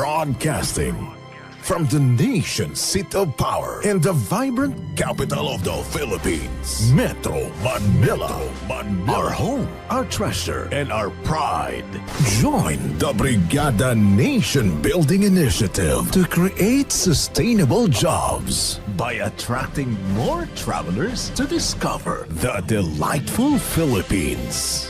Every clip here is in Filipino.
Broadcasting from the nation's seat of power and the vibrant capital of the Philippines, Metro Manila. Manila. Our home, our treasure, and our pride. Join the Brigada Nation Building Initiative to create sustainable jobs by attracting more travelers to discover the delightful Philippines.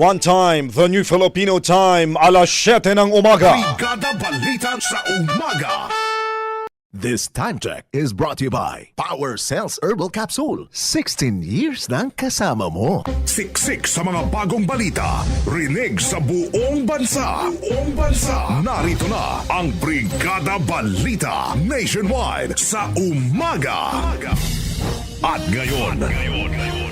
One time, the new Filipino time, alas 7 ng umaga. Brigada Balita sa Umaga. This time check is brought to you by Power Cells Herbal Capsule. 16 years ng kasama mo. Siksik sa mga bagong balita. Rinig sa buong bansa. Buong bansa. Narito na ang Brigada Balita Nationwide sa Umaga. At ngayon,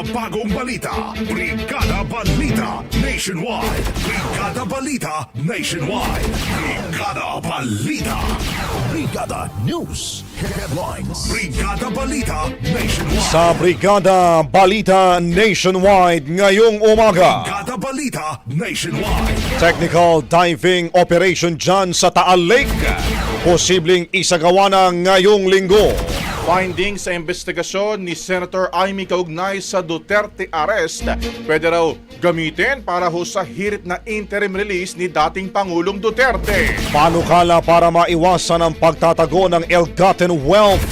Mga bagong balita. Brigada Balita Nationwide. Brigada Balita Nationwide. Brigada Balita. Brigada News Headlines. Brigada Balita Nationwide. Sa Brigada Balita Nationwide ngayong umaga. Brigada Balita Nationwide. Technical diving operation dyan sa Taal Lake. Posibleng isagawa na ngayong linggo. Findings sa investigasyon ni Senator Amy kaugnay sa Duterte arrest pwede raw gamitin para ho sa hirit na interim release ni dating Pangulong Duterte. Panukala para maiwasan ang pagtatago ng ill-gotten wealth.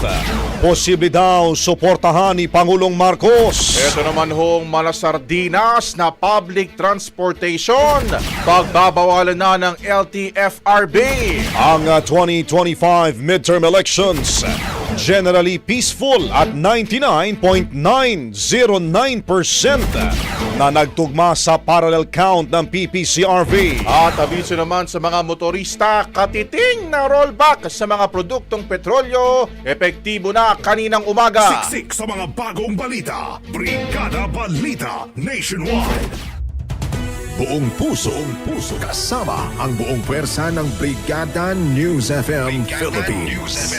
Posible daw suportahan ni Pangulong Marcos. Ito naman hong malasardinas na public transportation. Pagbabawalan na ng LTFRB. Ang uh, 2025 midterm elections generally peaceful at 99.909% na nagtugma sa parallel count ng PPCRV. At abiso naman sa mga motorista, katiting na rollback sa mga produktong petrolyo, epektibo na kaninang umaga. Siksik sa mga bagong balita. Brigada Balita Nationwide. Buong puso, buong puso kasama ang buong pwersa ng Brigada News FM Philippines.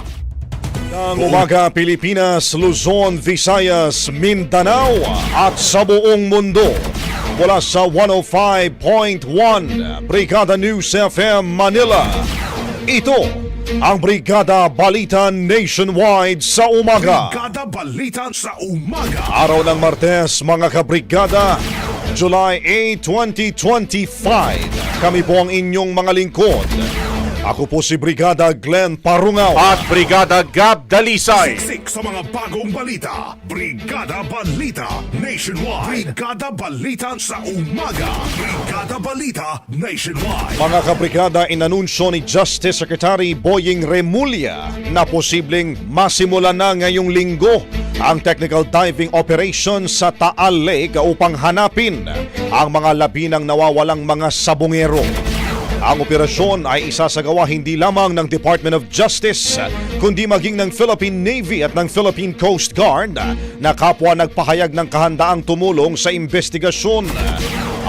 Ang umaga Pilipinas, Luzon, Visayas, Mindanao at sa buong mundo. Mula sa 105.1 Brigada News FM Manila. Ito ang Brigada Balita Nationwide sa umaga. Brigada Balita sa Umaga. Araw ng Martes, mga kabrigada, July 8, 2025. Kami po ang inyong mga lingkod. Ako po si Brigada Glenn Parungaw. At Brigada Gab Dalisay. Siksik sa mga bagong balita. Brigada Balita Nationwide. Brigada Balita sa Umaga. Brigada Balita Nationwide. Mga kabrigada, inanunsyo ni Justice Secretary Boying Remulla na posibleng masimula na ngayong linggo ang technical diving operation sa Taal Lake upang hanapin ang mga labinang nawawalang mga sabungero. Ang operasyon ay isasagawa hindi lamang ng Department of Justice kundi maging ng Philippine Navy at ng Philippine Coast Guard na kapwa nagpahayag ng kahandaang tumulong sa investigasyon.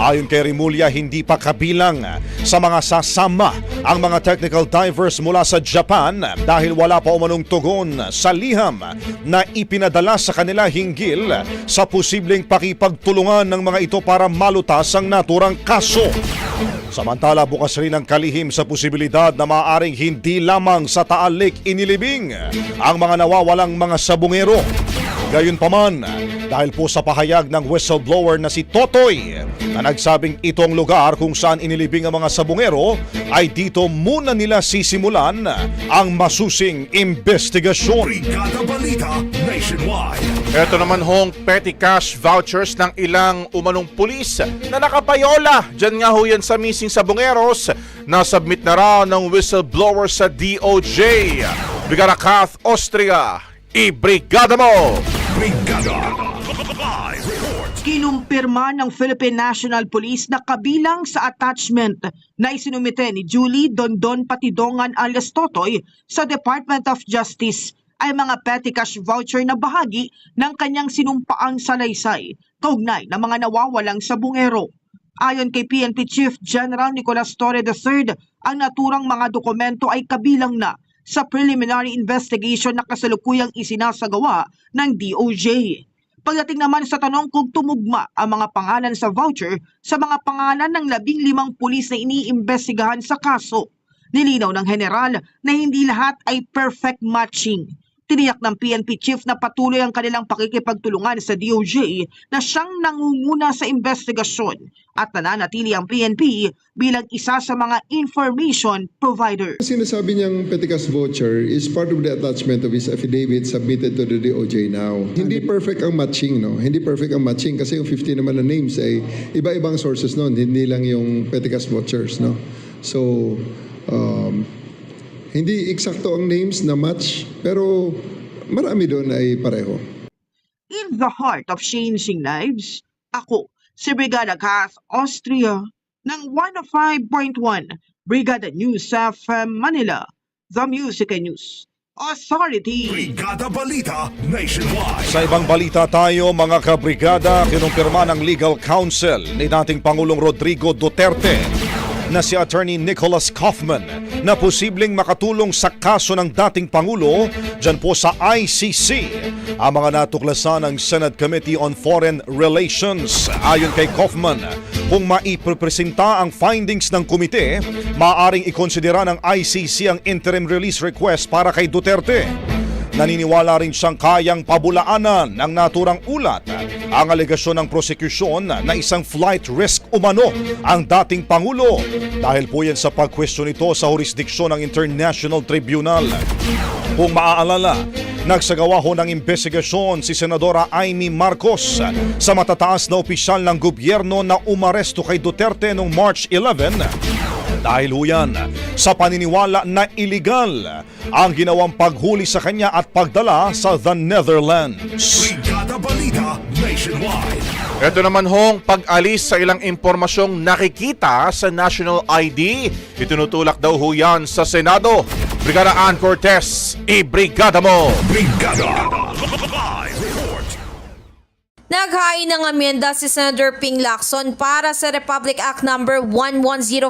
Ayon kay Rimulya, hindi pa kabilang sa mga sasama ang mga technical divers mula sa Japan dahil wala pa umanong tugon sa liham na ipinadala sa kanila hinggil sa posibleng pakipagtulungan ng mga ito para malutas ang naturang kaso. Samantala bukas rin ang kalihim sa posibilidad na maaaring hindi lamang sa Taal Lake inilibing ang mga nawawalang mga sabungero. Gayunpaman, dahil po sa pahayag ng whistleblower na si Totoy na nagsabing itong lugar kung saan inilibing ang mga sabungero ay dito muna nila sisimulan ang masusing investigasyon. Brigada Balita Nationwide. Ito naman hong petty cash vouchers ng ilang umanong pulis na nakapayola. Diyan nga ho yan sa missing sabongeros na submit na raw ng whistleblower sa DOJ. Brigada Kath Austria, i-brigada mo! Brigada. Live report. Kinumpirma ng Philippine National Police na kabilang sa attachment na isinumite ni Julie Dondon Patidongan alias Totoy sa Department of Justice ay mga petty cash voucher na bahagi ng kanyang sinumpaang salaysay kaugnay ng mga nawawalang sabungero. Ayon kay PNP Chief General Nicolas Torre III, ang naturang mga dokumento ay kabilang na sa preliminary investigation na kasalukuyang isinasagawa ng DOJ. Pagdating naman sa tanong kung tumugma ang mga pangalan sa voucher sa mga pangalan ng labing limang pulis na iniimbestigahan sa kaso, nilinaw ng general na hindi lahat ay perfect matching. Tiniyak ng PNP chief na patuloy ang kanilang pakikipagtulungan sa DOJ na siyang nangunguna sa investigasyon at nananatili ang PNP bilang isa sa mga information provider. Sinasabi niyang Peticas voucher is part of the attachment of his affidavit submitted to the DOJ now. Hindi perfect ang matching, no? Hindi perfect ang matching kasi yung 50 naman na names ay iba-ibang sources noon, hindi lang yung Peticas vouchers, no? So, um, hindi eksakto ang names na match, pero marami doon ay pareho. In the heart of changing lives, ako, si Brigada Kath Austria ng 105.1 Brigada News FM Manila, The Music and News Authority. Brigada Balita Nationwide. Sa ibang balita tayo mga kabrigada, kinumpirma ng legal counsel ni dating Pangulong Rodrigo Duterte na si Attorney Nicholas Kaufman na posibleng makatulong sa kaso ng dating Pangulo dyan po sa ICC. Ang mga natuklasan ng Senate Committee on Foreign Relations ayon kay Kaufman kung maiprepresenta ang findings ng komite, maaaring ikonsidera ng ICC ang interim release request para kay Duterte. Naniniwala rin siyang kayang pabulaanan ng naturang ulat ang alegasyon ng prosekusyon na isang flight risk umano ang dating Pangulo dahil po yan sa pagkwestiyon nito sa jurisdiksyon ng International Tribunal. Kung maaalala, nagsagawa ho ng investigasyon si Senadora Amy Marcos sa matataas na opisyal ng gobyerno na umaresto kay Duterte noong March 11 dahil ho yan sa paniniwala na iligal ang ginawang paghuli sa kanya at pagdala sa the Netherlands. Brigada Balita Nationwide. Ito naman hong pag-alis sa ilang impormasyong nakikita sa National ID. Itinutulak daw ho yan sa Senado. Brigada Ann Cortez, i-brigada mo! Brigada. Live. Naghain ng amyenda si Senator Ping Lacson para sa Republic Act No. 11055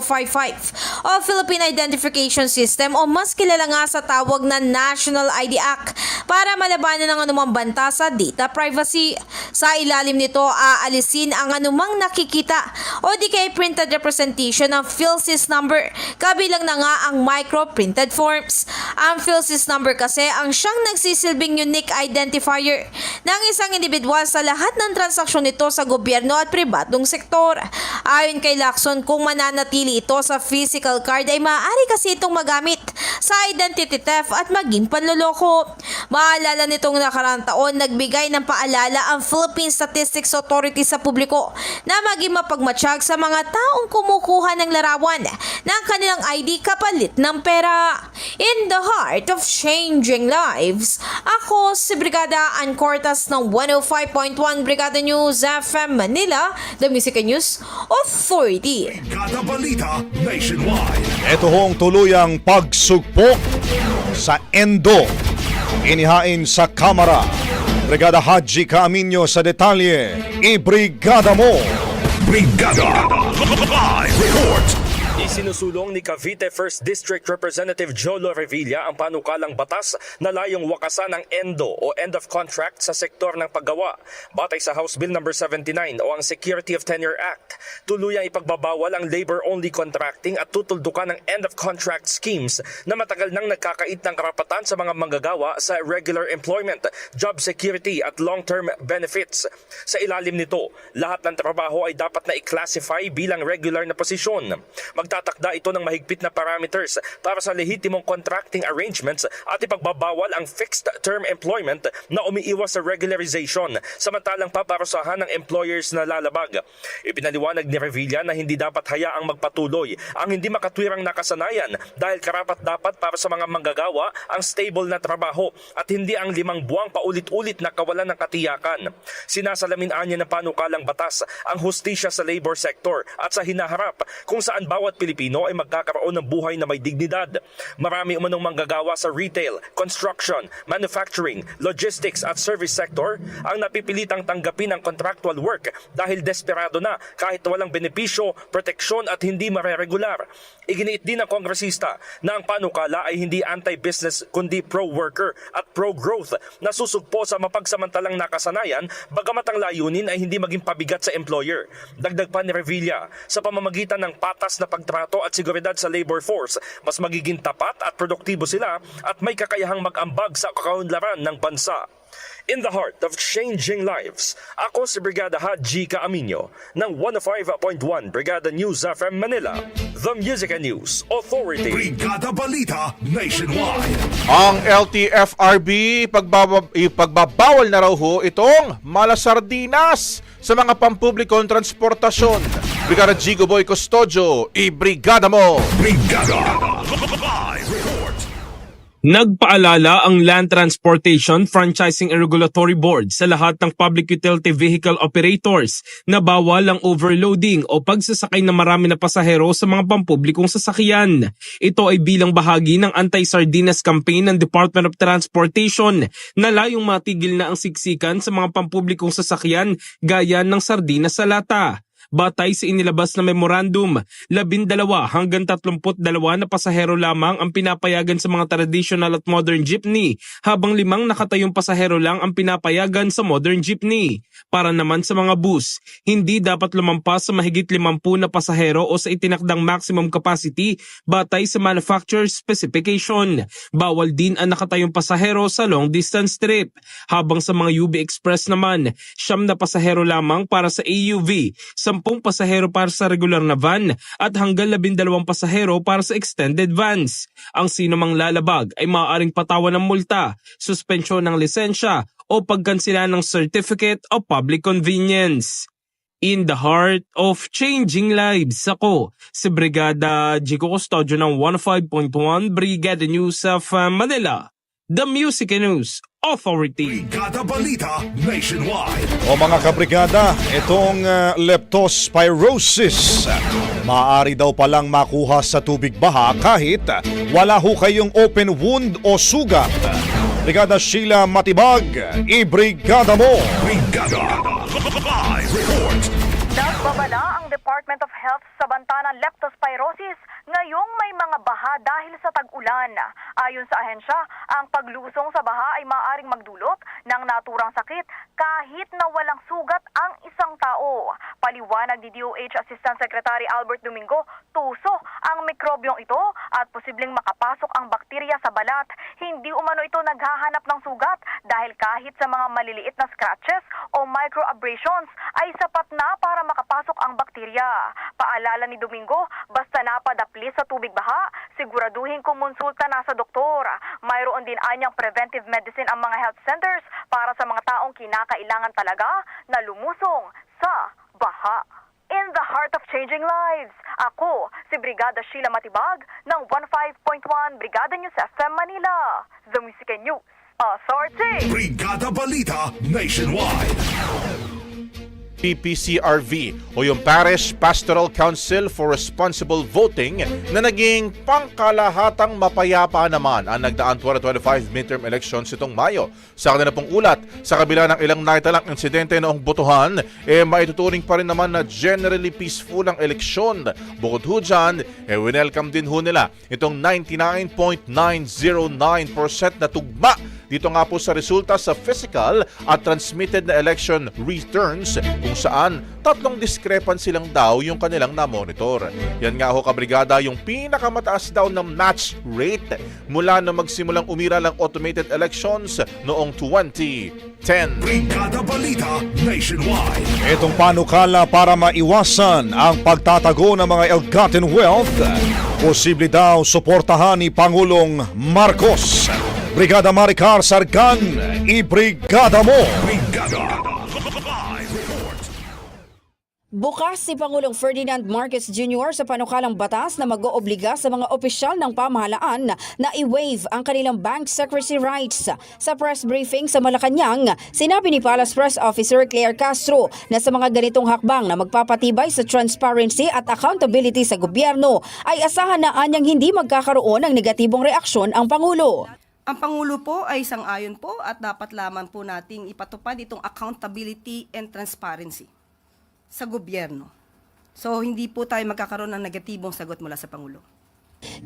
o Philippine Identification System o mas kilala nga sa tawag na National ID Act para malabanan ang anumang banta sa data privacy. Sa ilalim nito, aalisin ang anumang nakikita o di kay printed representation ng PhilSys number kabilang na nga ang micro-printed forms. Ang PhilSys number kasi ang siyang nagsisilbing unique identifier ng isang individual sa lahat ng transaksyon nito sa gobyerno at pribadong sektor. Ayon kay Lacson, kung mananatili ito sa physical card ay maaari kasi itong magamit sa identity theft at maging panloloko. Maalala nitong nakaraang taon, nagbigay ng paalala ang Philippine Statistics Authority sa publiko na maging mapagmatsyag sa mga taong kumukuha ng larawan ng kanilang ID kapalit ng pera. In the heart of changing lives, ako si Brigada Ann Cortas ng 105.1 Brigada News FM Manila, The Music and News Authority. Brigada Balita Nationwide. Ito hong tuluyang pagsugpok sa Endo. Inihain sa Kamara. Brigada Haji Kaaminyo sa detalye. Ibrigada mo! Brigada Live Report. Isinusulong ni Cavite 1st District Representative Jolo Revilla ang panukalang batas na layong wakasan ang ENDO o End of Contract sa sektor ng paggawa. Batay sa House Bill No. 79 o ang Security of Tenure Act, tuluyang ipagbabawal ang labor-only contracting at tutuldukan ng end of contract schemes na matagal nang nagkakait ng karapatan sa mga manggagawa sa regular employment, job security at long-term benefits. Sa ilalim nito, lahat ng trabaho ay dapat na i-classify bilang regular na posisyon. Magtatakda ito ng mahigpit na parameters para sa lehitimong contracting arrangements at ipagbabawal ang fixed term employment na umiiwas sa regularization samantalang paparusahan ng employers na lalabag. Ipinaliwanag ni Revilla na hindi dapat hayaang magpatuloy ang hindi makatwirang nakasanayan dahil karapat dapat para sa mga manggagawa ang stable na trabaho at hindi ang limang buwang paulit-ulit na kawalan ng katiyakan. Sinasalamin anya ng panukalang batas ang hustisya sa labor sector at sa hinaharap kung saan bawat Pilipino ay magkakaroon ng buhay na may dignidad. Marami umanong manggagawa sa retail, construction, manufacturing, logistics at service sector ang napipilitang tanggapin ang contractual work dahil desperado na kahit walang benepisyo, proteksyon at hindi mareregular. Iginiit din ng kongresista na ang panukala ay hindi anti-business kundi pro-worker at pro-growth na susugpo sa mapagsamantalang nakasanayan bagamat ang layunin ay hindi maging pabigat sa employer. Dagdag pa ni Revilla, sa pamamagitan ng patas na pagtrato at seguridad sa labor force, mas magiging tapat at produktibo sila at may kakayahang mag-ambag sa kaunlaran ng bansa. In the heart of changing lives, ako si Brigada Haji Kaaminyo ng 105.1 Brigada News FM Manila, The Music and News Authority. Brigada Balita Nationwide. Ang LTFRB pagbaba, ipagbabawal na raw ho itong malasardinas sa mga pampublikong transportasyon. Brigada Gigo Boy Custodio, ibrigada mo! Brigada. Nagpaalala ang Land Transportation Franchising and Regulatory Board sa lahat ng public utility vehicle operators na bawal ang overloading o pagsasakay ng marami na pasahero sa mga pampublikong sasakyan. Ito ay bilang bahagi ng anti-sardinas campaign ng Department of Transportation na layong matigil na ang siksikan sa mga pampublikong sasakyan gaya ng sardinas sa lata. Batay sa inilabas na memorandum, labindalawa hanggang 32 na pasahero lamang ang pinapayagan sa mga traditional at modern jeepney, habang limang nakatayong pasahero lang ang pinapayagan sa modern jeepney. Para naman sa mga bus, hindi dapat lumampas sa mahigit 50 na pasahero o sa itinakdang maximum capacity batay sa manufacturer specification. Bawal din ang nakatayong pasahero sa long distance trip. Habang sa mga UB Express naman, siyam na pasahero lamang para sa AUV, 10 pasahero para sa regular na van at hanggang 12 pasahero para sa extended vans. Ang sino mang lalabag ay maaaring patawan ng multa, suspensyon ng lisensya o pagkansila ng Certificate of Public Convenience. In the heart of changing lives, ako si Brigada Jico Custodio ng 105.1 Brigada News of Manila, The Music and News Authority. Brigada Balita Nationwide. O mga kabrigada, itong uh, leptospirosis, maaari daw palang makuha sa tubig baha kahit wala ho kayong open wound o sugat. Brigada Sheila Matibag, ibrigada mo! Brigada Live Report. Nagbabala ang Department of Health sa banta ng leptospirosis ngayong may mga baha dahil sa tag-ulan. Ayon sa ahensya, ang paglusong sa baha ay maaaring magdulot ng naturang sakit kahit na walang sugat. Paliwanag ni DOH Assistant Secretary Albert Domingo, tuso ang mikrobyong ito at posibleng makapasok ang bakterya sa balat. Hindi umano ito naghahanap ng sugat dahil kahit sa mga maliliit na scratches o microabrasions ay sapat na para makapasok ang bakterya. Paalala ni Domingo, basta napadapli sa tubig baha, siguraduhin kumonsulta na sa doktor. Mayroon din anyang preventive medicine ang mga health centers para sa mga taong kinakailangan talaga na lumusong baha. In the heart of changing lives, ako si Brigada Sheila Matibag ng 15.1 Brigada News FM Manila. The Music News Authority. Brigada Balita Nationwide. PPCRV o yung Parish Pastoral Council for Responsible Voting na naging pangkalahatang mapayapa naman ang nagdaan 2025 midterm elections itong Mayo. Sa kanila pong ulat, sa kabila ng ilang naitalang insidente noong botohan, eh maituturing pa rin naman na generally peaceful ang eleksyon. Bukod ho dyan, eh winelcome din ho nila itong 99.909% na tugma dito nga po sa resulta sa physical at transmitted na election returns kung saan tatlong discrepancy lang daw yung kanilang na-monitor. Yan nga ho kabrigada yung pinakamataas daw na match rate mula na magsimulang umira ng automated elections noong 2010. Brigada Balita Nationwide. Itong panukala para maiwasan ang pagtatago ng mga ill-gotten wealth, posible daw suportahan ni Pangulong Marcos. Brigada Maricar Sargan, ibrigada mo! Brigada. Bukas si Pangulong Ferdinand Marcos Jr. sa panukalang batas na mag-oobliga sa mga opisyal ng pamahalaan na i-waive ang kanilang bank secrecy rights. Sa press briefing sa Malacanang, sinabi ni Palace Press Officer Claire Castro na sa mga ganitong hakbang na magpapatibay sa transparency at accountability sa gobyerno ay asahan na anyang hindi magkakaroon ng negatibong reaksyon ang Pangulo. Ang Pangulo po ay sang-ayon po at dapat lamang po nating ipatupad itong accountability and transparency sa gobyerno. So hindi po tayo magkakaroon ng negatibong sagot mula sa Pangulo.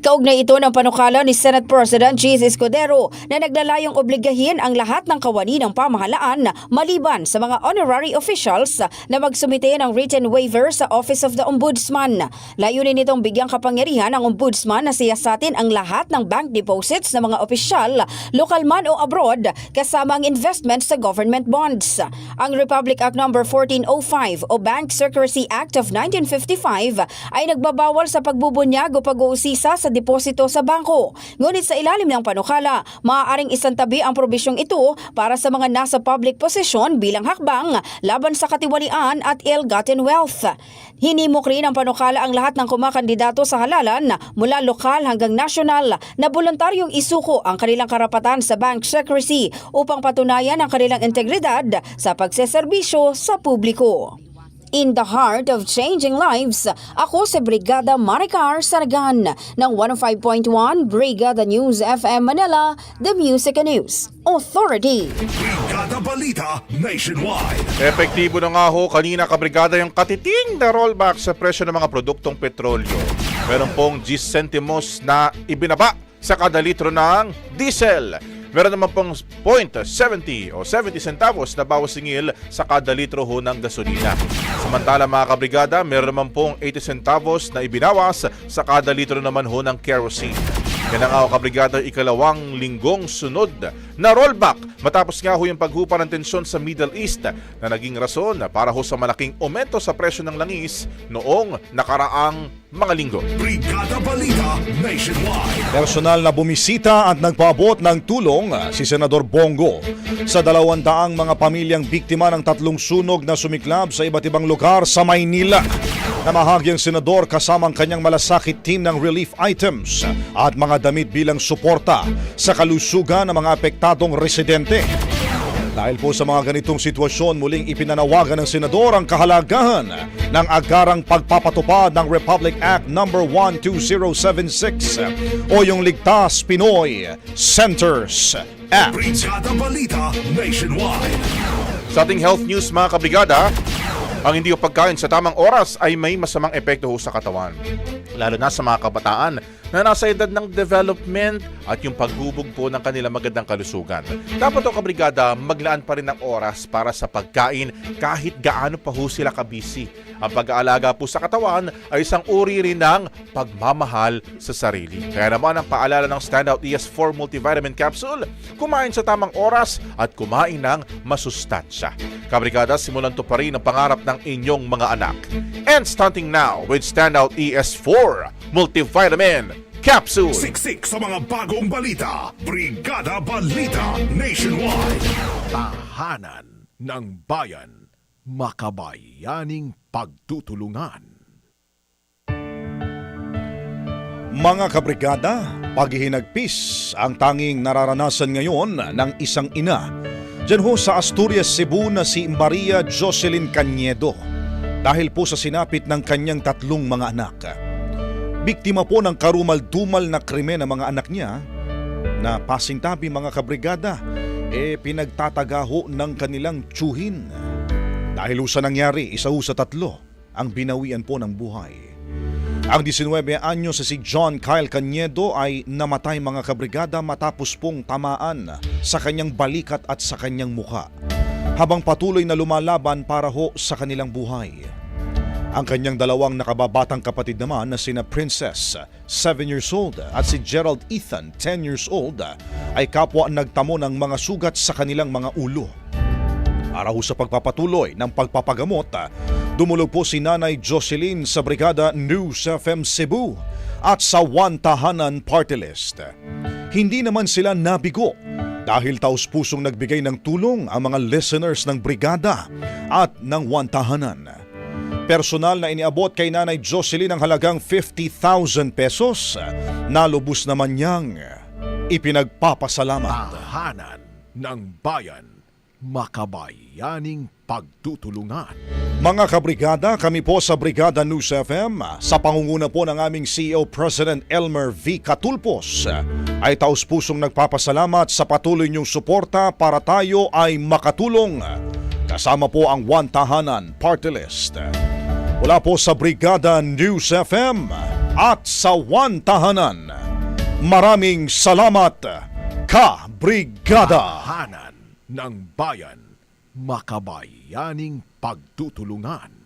Kaugnay ito ng panukala ni Senate President Cheese Escudero na naglalayong obligahin ang lahat ng kawani ng pamahalaan maliban sa mga honorary officials na magsumite ng written waiver sa Office of the Ombudsman. Layunin nitong bigyang kapangyarihan ang Ombudsman na siyasatin ang lahat ng bank deposits ng mga opisyal, lokal man o abroad, kasama ang investment sa government bonds. Ang Republic Act No. 1405 o Bank Secrecy Act of 1955 ay nagbabawal sa pagbubunyag o pag-uusisa sa deposito sa bangko. Ngunit sa ilalim ng panukala, maaaring isantabi ang probisyong ito para sa mga nasa public position bilang hakbang laban sa katiwalian at ill-gotten wealth. Hinimok rin ang panukala ang lahat ng kumakandidato sa halalan mula lokal hanggang nasyonal na voluntaryong isuko ang kanilang karapatan sa bank secrecy upang patunayan ang kanilang integridad sa pagseserbisyo sa publiko. In the heart of changing lives, ako si Brigada Maricar Sargan ng 105.1 Brigada News FM Manila, The Music and News Authority. Brigada Balita Nationwide. Epektibo na nga ho kanina kabrigada yung katiting na rollback sa presyo ng mga produktong petrolyo. Meron pong 10 centimos na ibinaba sa kada litro ng diesel. Meron naman pong 0.70 o 70 centavos na bawas singil sa kada litro ho ng gasolina. Samantala mga kabrigada, meron naman pong 80 centavos na ibinawas sa kada litro naman ho ng kerosene. Yan ang ako kabrigada ikalawang linggong sunod na rollback matapos nga ho yung paghupa ng tensyon sa Middle East na naging rason para ho sa malaking aumento sa presyo ng langis noong nakaraang mga linggo. Brigada Balita Nationwide. Personal na bumisita at nagpaabot ng tulong si Senador Bongo sa dalawandaang mga pamilyang biktima ng tatlong sunog na sumiklab sa iba't ibang lugar sa Maynila. Namahagi ang senador kasama ang kanyang malasakit team ng relief items at mga damit bilang suporta sa kalusugan ng mga apektadong residente. Dahil po sa mga ganitong sitwasyon, muling ipinanawagan ng senador ang kahalagahan ng agarang pagpapatupad ng Republic Act No. 12076 o yung Ligtas Pinoy Centers Act. Brigada Balita Nationwide. Sa ating health news mga kabrigada, ang hindi pagkain sa tamang oras ay may masamang epekto ho sa katawan. Lalo na sa mga kabataan na na nasa edad ng development at yung paghubog po ng kanilang magandang kalusugan. Dapat o kabrigada, maglaan pa rin ng oras para sa pagkain kahit gaano pa ho sila kabisi. Ang pag-aalaga po sa katawan ay isang uri rin ng pagmamahal sa sarili. Kaya naman ang paalala ng Standout ES4 Multivitamin Capsule, kumain sa tamang oras at kumain ng masustansya. Kabrigada, simulan to pa rin ang pangarap ng inyong mga anak. And starting now with Standout ES4 Multivitamin Capsule. Siksik sa mga bagong balita. Brigada Balita Nationwide. Tahanan ng bayan. Makabayaning pagtutulungan. Mga kabrigada, paghihinagpis ang tanging nararanasan ngayon ng isang ina. Diyan ho sa Asturias, Cebu na si Maria Jocelyn Cañedo dahil po sa sinapit ng kanyang tatlong mga anak. Biktima po ng karumal-dumal na krimen ng mga anak niya na pasintabi mga kabrigada e pinagtataga ho ng kanilang tsuhin. Dahil sa nangyari, isa sa tatlo ang binawian po ng buhay. Ang 19 anyo sa si John Kyle Cañedo ay namatay mga kabrigada matapos pong tamaan sa kanyang balikat at sa kanyang muka habang patuloy na lumalaban para ho sa kanilang buhay. Ang kanyang dalawang nakababatang kapatid naman na sina Princess, 7 years old, at si Gerald Ethan, 10 years old, ay kapwa nagtamo ng mga sugat sa kanilang mga ulo. Para sa pagpapatuloy ng pagpapagamot, dumulog po si Nanay Jocelyn sa Brigada News FM Cebu at sa One Tahanan Party List. Hindi naman sila nabigo dahil taus-pusong nagbigay ng tulong ang mga listeners ng Brigada at ng One Tahanan. Personal na iniabot kay Nanay Jocelyn ang halagang 50,000 pesos. Nalubos naman niyang ipinagpapasalamat. Tahanan ng bayan. Makabayaning pagtutulungan. Mga kabrigada, kami po sa Brigada News FM sa pangunguna po ng aming CEO President Elmer V. Catulpos ay taus-pusong nagpapasalamat sa patuloy niyong suporta para tayo ay makatulong. Kasama po ang One Tahanan Party List. Mula po sa Brigada News FM at sa One Tahanan. Maraming salamat, Ka-Brigada! Tahanan ng bayan. Makabayaning pagtutulungan.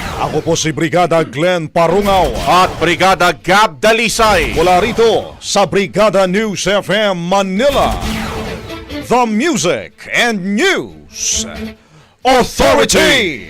Ako po si Brigada Glenn Parungaw. At Brigada Gab Dalisay. Mula rito sa Brigada News FM Manila. The Music and News Authority.